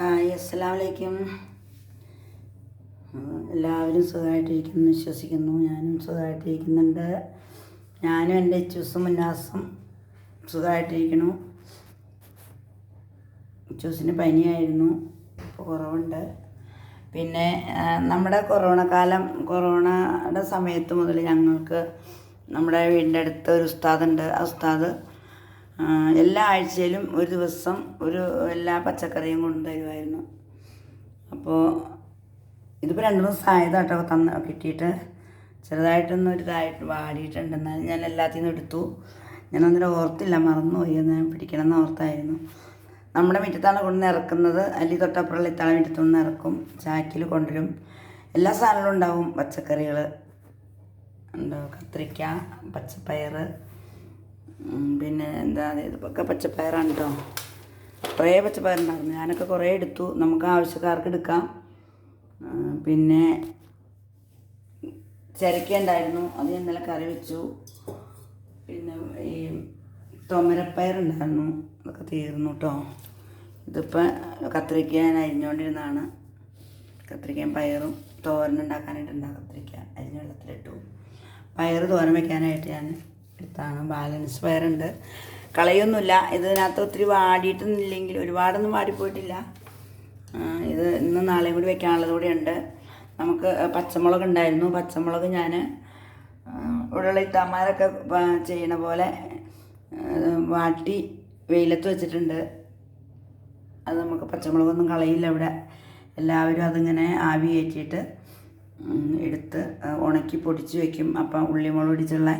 Hi അസ്സലാം വലൈക്കും എല്ലാവരും സുഖമായിട്ടിരിക്കുന്നു വിശ്വസിക്കുന്നു. ഞാനും സുഖമായിട്ടിരിക്കുന്നുണ്ട്. ഞാനും എന്റെ ചൂസും ഉല്ലാസും സുഖമായിട്ടിരിക്കുന്നു. ചൂസിന് പനിയായിരുന്നു ഇപ്പോൾ കുറവുണ്ട്. പിന്നെ നമ്മുടെ കൊറോണ കാലം കൊറോണയുടെ സമയത്ത് മുതൽ ഞങ്ങൾക്ക് നമ്മുടെ വീടിന്റെ അടുത്ത് ഒരു ഉസ്താദുണ്ട് ആ ഉസ്താദ് എല്ലാ ആഴ്ചയിലും ഒരു ദിവസം ഒരു എല്ലാ പച്ചക്കറിയും കൊണ്ടുതരുമായിരുന്നു അപ്പോൾ ഇതിപ്പോൾ രണ്ട് ദിവസം കേട്ടോ തന്ന കിട്ടിയിട്ട്. ചെറുതായിട്ടൊന്നും ഒരു ഇതായിട്ട് വാടിയിട്ടുണ്ട് എന്നാലും ഞാൻ എല്ലാത്തിൽ നിന്നും എടുത്തു. ഞാൻ അന്നേരം ഓർത്തില്ല മറന്നുപോയി എന്ന് പിടിക്കണം എന്ന് ഓർത്തായിരുന്നു. നമ്മുടെ മുറ്റത്താണ് കൊണ്ടുവന്ന് ഇറക്കുന്നത്. അല്ലി തൊട്ടപ്പുറമുള്ള ഇത്താളെ മുറ്റത്തു നിന്ന് ഇറക്കും. ചാക്കിൽ കൊണ്ടുവരും. എല്ലാ സാധനങ്ങളും ഉണ്ടാവും. പച്ചക്കറികൾ ഉണ്ടാവും കത്തിരിക്ക പച്ചപ്പയർ പിന്നെ എന്താ ഇതൊക്കെ പച്ചപ്പയറാണ് കേട്ടോ കുറേ പച്ചപ്പയറുണ്ടായിരുന്നു. ഞാനൊക്കെ കുറേ എടുത്തു. നമുക്ക് ആവശ്യക്കാർക്ക് എടുക്കാം. പിന്നെ ചിരക്ക ഉണ്ടായിരുന്നു. അത് ഇന്നലെ കറി വെച്ചു. പിന്നെ ഈ തൊമരപ്പയറുണ്ടായിരുന്നു അതൊക്കെ തീർന്നു കേട്ടോ ഇതിപ്പോൾ കത്തിരിക്ക ഞാൻ അരിഞ്ഞുകൊണ്ടിരുന്നതാണ് കത്തിരിക്കയും പയറും തോരൻ ഉണ്ടാക്കാനായിട്ടുണ്ടാകും കത്തിരിക്ക അരിഞ്ഞ വെള്ളത്തിലിട്ടു. പയർ തോരൻ വയ്ക്കാനായിട്ട് ഞാൻ എടുത്താണ് ബാലൻസ് പയറുണ്ട് കളയൊന്നുമില്ല. ഇതിനകത്ത് ഒത്തിരി വാടിയിട്ടൊന്നുമില്ലെങ്കിൽ ഒരുപാടൊന്നും വാടിപ്പോയിട്ടില്ല. ഇത് ഇന്ന് നാളെയും കൂടി വെക്കാനുള്ളത് കൂടി ഉണ്ട്. നമുക്ക് പച്ചമുളക് ഉണ്ടായിരുന്നു. പച്ചമുളക് ഞാൻ ഇവിടെയുള്ള ഇത്താമാരൊക്കെ ചെയ്യണ പോലെ വാട്ടി വെയിലത്ത് വെച്ചിട്ടുണ്ട്. അത് നമുക്ക് പച്ചമുളകൊന്നും കളയില്ല ഇവിടെ. എല്ലാവരും അതിങ്ങനെ ആവി കയറ്റിയിട്ട് എടുത്ത് ഉണക്കി പൊടിച്ച് വെക്കും. അപ്പം ഉള്ളിമുളക് പൊടിച്ചുള്ള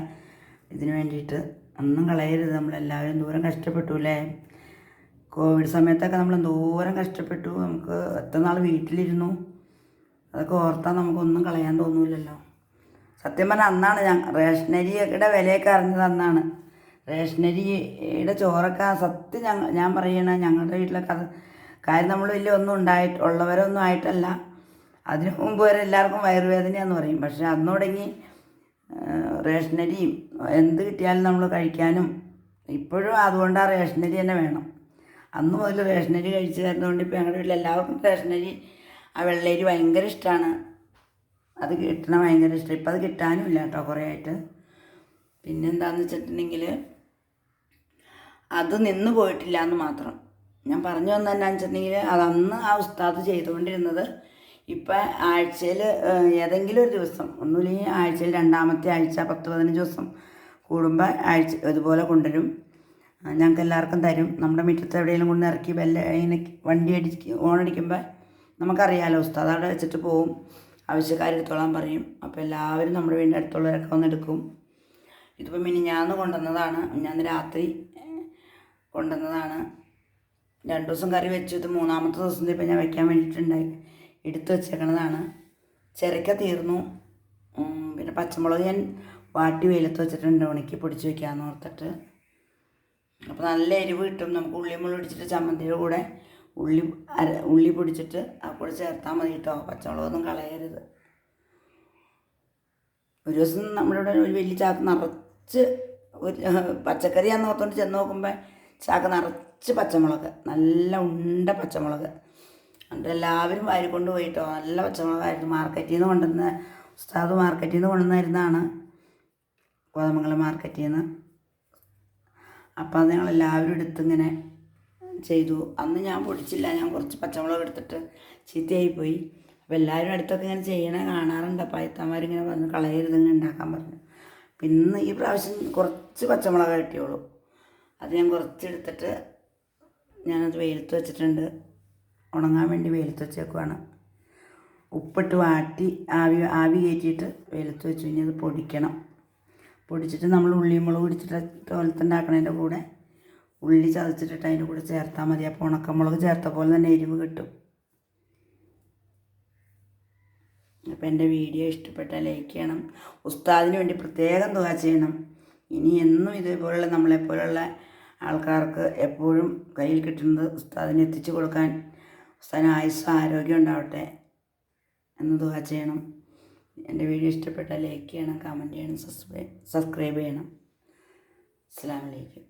ഇതിന് വേണ്ടിയിട്ട് ഒന്നും കളയരുത്. നമ്മളെല്ലാവരും ദൂരം കഷ്ടപ്പെട്ടു അല്ലേ കോവിഡ് സമയത്തൊക്കെ നമ്മൾ ദൂരം കഷ്ടപ്പെട്ടു. നമുക്ക് എത്ര നാൾ വീട്ടിലിരുന്നു? അതൊക്കെ ഓർത്താൽ നമുക്കൊന്നും കളയാൻ തോന്നൂലല്ലോ സത്യം പറഞ്ഞാൽ അന്നാണ് ഞാൻ റേഷനരിയുടെ വിലയൊക്കെ അറിഞ്ഞത് അന്നാണ്. റേഷനരിയുടെ ചോറൊക്കെ സത്യം ഞങ്ങൾ ഞാൻ പറയണ ഞങ്ങളുടെ വീട്ടിലൊക്കെ അത് കാര്യം നമ്മൾ വലിയ ഒന്നും ഉണ്ടായിട്ട് ഉള്ളവരൊന്നും ആയിട്ടല്ല. അതിനു മുമ്പ് വരെ എല്ലാവർക്കും വയറുവേദനയാന്ന് പറയും. പക്ഷെ അന്ന് തുടങ്ങി റേഷനരിയും എന്ത് കിട്ടിയാലും നമ്മൾ കഴിക്കാനും ഇപ്പോഴും അതുകൊണ്ട് ആ റേഷനരി തന്നെ വേണം. അന്ന് മുതൽ റേഷനരി കഴിച്ചു തരുന്നതുകൊണ്ട് ഇപ്പോൾ ഞങ്ങളുടെ വീട്ടിൽ എല്ലാവർക്കും റേഷനരി ആ വെള്ളരി ഭയങ്കര ഇഷ്ടമാണ് അത് കിട്ടണ ഭയങ്കര ഇഷ്ടം. ഇപ്പം അത് കിട്ടാനും ഇല്ല കേട്ടോ കുറേ ആയിട്ട് പിന്നെന്താണെന്ന് വെച്ചിട്ടുണ്ടെങ്കിൽ അത് നിന്ന് പോയിട്ടില്ല എന്ന് മാത്രം. ഞാൻ പറഞ്ഞു വന്നതെന്നാന്ന് വെച്ചിട്ടുണ്ടെങ്കിൽ അത് അന്ന് ആ ഉസ്താദ് ചെയ്തുകൊണ്ടിരുന്നത് ഇപ്പം ആഴ്ചയിൽ ഏതെങ്കിലും ഒരു ദിവസം ഒന്നുമില്ലെങ്കിൽ ആഴ്ചയിൽ രണ്ടാമത്തെ ആഴ്ച പത്ത് പതിനഞ്ച് ദിവസം കൂടുമ്പോൾ ആഴ്ച ഇതുപോലെ കൊണ്ടുവരും. ഞങ്ങൾക്ക് എല്ലാവർക്കും തരും. നമ്മുടെ മുറ്റത്ത് എവിടെയെങ്കിലും കൊണ്ട് ഇറക്കി ബെല്ല ഇങ്ങനെ വണ്ടി അടിച്ച് ഓണടിക്കുമ്പോൾ നമുക്കറിയാലോ ഉസ്താദ് അവിടെ വെച്ചിട്ട് പോവും. ആവശ്യക്കാരെടുത്തോളാൻ പറയും. അപ്പോൾ എല്ലാവരും നമ്മുടെ വീടിന്റെ അടുത്തുള്ളവരൊക്കെ വന്നെടുക്കും എടുക്കും. ഇനി ഞാൻ കൊണ്ടുവന്നതാണ്. ഞാൻ രാത്രി കൊണ്ടുവന്നതാണ്. രണ്ട് ദിവസം കറി വെച്ചു. ഇത് മൂന്നാമത്തെ ദിവസം ഇപ്പം ഞാൻ വയ്ക്കാൻ വേണ്ടിയിട്ടുണ്ടായി. എടുത്ത് വെച്ചേക്കണതാണ്. ചിരക്ക തീർന്നു. പിന്നെ പച്ചമുളക് ഞാൻ വാട്ടി വെയിലത്ത് വെച്ചിട്ടുണ്ട് ഉണക്കി പൊടിച്ച് വെക്കാമെന്ന് ഓർത്തിട്ട്. അപ്പോൾ നല്ല എരിവ് കിട്ടും. നമുക്ക് ഉള്ളി മുളക് പൊടിച്ചിട്ട് ചമ്മന്തിയുടെ കൂടെ ഉള്ളി അര ഉള്ളി പൊടിച്ചിട്ട് ആ കൂടെ ചേർത്താൽ മതി കേട്ടോ പച്ചമുളകൊന്നും കളയരുത്. ഒരു ദിവസം നമ്മളിവിടെ ഒരു വലിയ ചാക്ക് നിറച്ച് ഒരു പച്ചക്കറിയാന്ന് ഓർത്തുകൊണ്ട് ചെന്ന് നോക്കുമ്പോൾ ചാക്ക് നിറച്ച് പച്ചമുളക്. നല്ല ഉണ്ട പച്ചമുളക്. എന്നിട്ട് എല്ലാവരും വാരി കൊണ്ടുപോയിട്ടോ. നല്ല പച്ചമുളകായിരുന്നു. മാർക്കറ്റിൽ നിന്ന് കൊണ്ടുവന്ന ഉസ്താദ് മാർക്കറ്റിൽ നിന്ന് കൊണ്ടുവന്നായിരുന്നാണ് കോതമംഗലം മാർക്കറ്റിൽ നിന്ന് അപ്പോൾ അത് ഞങ്ങൾ എല്ലാവരും എടുത്തിങ്ങനെ ചെയ്തു. അന്ന് ഞാൻ പൊടിച്ചില്ല. ഞാൻ കുറച്ച് പച്ചമുളക് എടുത്തിട്ട് ചീത്തയായിപ്പോയി. അപ്പോൾ എല്ലാവരും അടുത്തൊക്കെ ഇങ്ങനെ ചെയ്യണേ കാണാറുണ്ട്. അപ്പോൾ അയത്തമാരിങ്ങനെ വന്ന് കളയരുത് ഇങ്ങനെ ഉണ്ടാക്കാൻ പറഞ്ഞു. പിന്നെ ഈ പ്രാവശ്യം കുറച്ച് പച്ചമുളക് കിട്ടിയുള്ളൂ. അത് ഞാൻ കുറച്ചെടുത്തിട്ട് ഞാനത് വെയിലത്ത് വെച്ചിട്ടുണ്ട്. ഉണങ്ങാൻ വേണ്ടി വെയിലത്ത് വെച്ചേക്കുവാണ്. ഉപ്പിട്ട് വാട്ടി ആവി ആവി കയറ്റിയിട്ട് വെയിലത്ത് വെച്ച് കഴിഞ്ഞാൽ അത് പൊടിക്കണം. പൊടിച്ചിട്ട് നമ്മൾ ഉള്ളിയും മുളക് പിടിച്ചിട്ട് തോലത്തുണ്ടാക്കണതിന്റെ കൂടെ ഉള്ളി ചതച്ചിട്ടിട്ട് അതിന്റെ കൂടെ ചേർത്താൽ മതി. അപ്പോൾ ഉണക്കമുളക് ചേർത്ത പോലെ തന്നെ എരിവ് കിട്ടും. അപ്പോൾ എന്റെ വീഡിയോ ഇഷ്ടപ്പെട്ടാൽ ലൈക്ക് ചെയ്യണം. ഉസ്താദിന് വേണ്ടി പ്രത്യേകം തുക ചെയ്യണം. ഇനി എന്നും ഇതേപോലുള്ള നമ്മളെപ്പോലുള്ള ആൾക്കാർക്ക് എപ്പോഴും കയ്യിൽ കിട്ടുന്നത് ഉസ്താദിന് എത്തിച്ചു കൊടുക്കാൻ ഉസ്താദിന് ആയുസ് ആരോഗ്യം ഉണ്ടാവട്ടെ എന്ന് തുക ചെയ്യണം. എന്റെ വീഡിയോ ഇഷ്ടപ്പെട്ടാൽ ലൈക്ക് ചെയ്യണം കമന്റ് ചെയ്യണം സബ്സ്ക്രൈബ് സബ്സ്ക്രൈബ് ചെയ്യണം. അസ്സാം വലൈക്കും